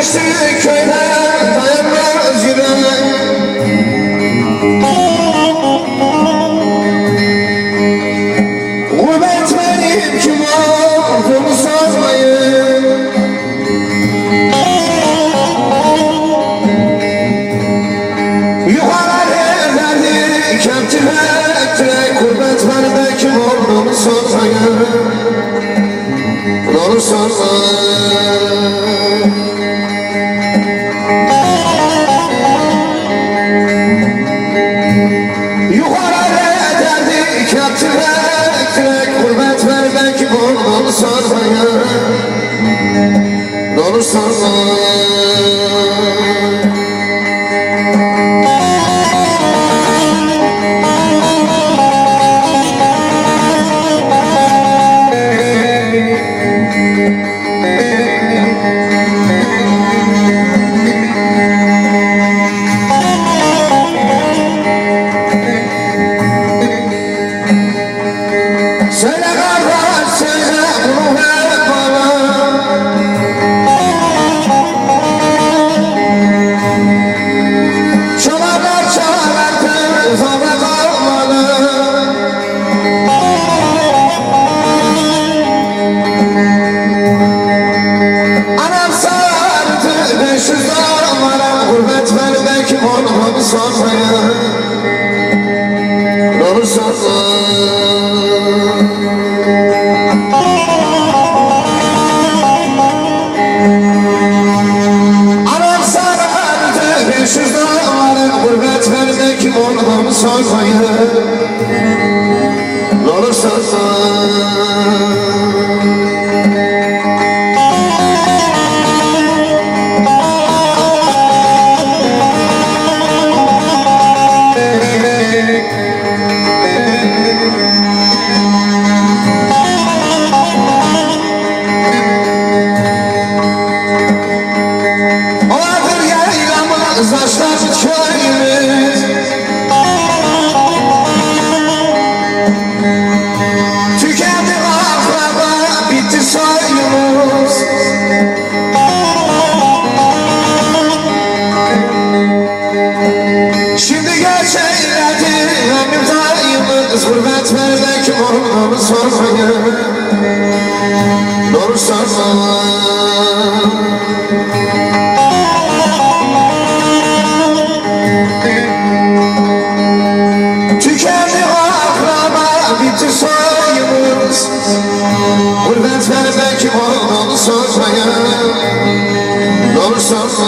Düştü köyde dayanmaz yürek Gurbet benim kim olduğumu sormayın Yuhalar evlerdir kentime direkt Gurbet benim kim olduğumu Yukarı ederdik ya tirek tirek Kurbet bende kim olduğunu sormaya yüz dağlara Gurbet kim olduğunu sormaya Ne olur sorma Vardır yaylamız açlar köyümüz Tükendi akraba bitti soyumuz. Şimdi geç eyledi ömür dayımız kim olduğunu sormayın Doğru sarsana Tükendi akraba soyumuz. Gurbet vermek oldu sözmeye Doğru sarsana